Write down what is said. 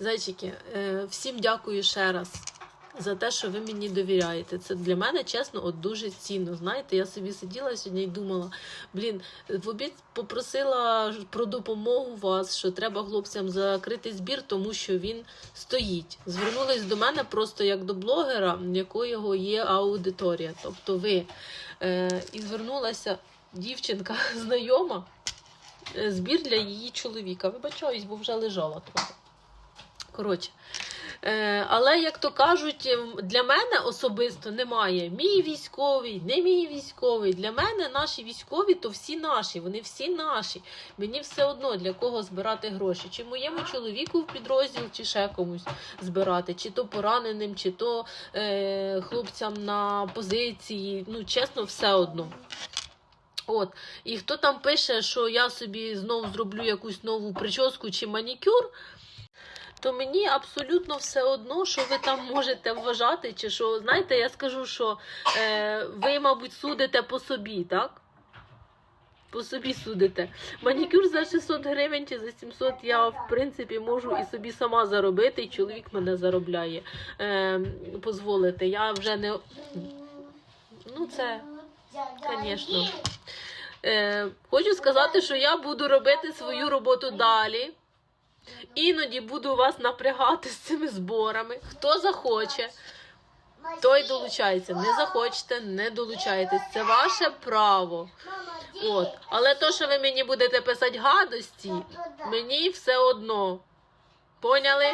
Зайчики, е, всім дякую ще раз за те, що ви мені довіряєте. Це для мене, чесно, от дуже цінно. Знаєте, я собі сиділа сьогодні і думала, блін, в обід попросила про допомогу вас, що треба хлопцям закрити збір, тому що він стоїть. Звернулись до мене просто як до блогера, якого є аудиторія. Тобто ви. Е, і звернулася дівчинка знайома. е, Збір для її чоловіка. Вибачаюсь, бо вже лежала трохи. Коротше. Е, але, як то кажуть, ем, для мене особисто немає мій військовий, не мій військовий. Для мене наші військові то всі наші, вони всі наші. Мені все одно для кого збирати гроші. Чи моєму чоловіку в підрозділ, чи ще комусь збирати, чи то пораненим, чи то е, хлопцям на позиції. Ну, чесно, все одно. От, і хто там пише, що я собі знов зроблю якусь нову прическу чи манікюр, то мені абсолютно все одно, що ви там можете вважати, чи що, знаєте, я скажу, що е, ви, мабуть, судите по собі, так? По собі судите. Манікюр за 600 гривень чи за 700 я, в принципі, можу і собі сама заробити, і чоловік мене заробляє. Е, позволити. Я вже не. Ну, це. Звісно. Е, хочу сказати, що я буду робити свою роботу далі. Іноді буду вас напрягати з цими зборами. Хто захоче, той долучається. Не захочете, не долучайтесь. Це ваше право. От. Але то, що ви мені будете писати гадості, мені все одно. Поняли?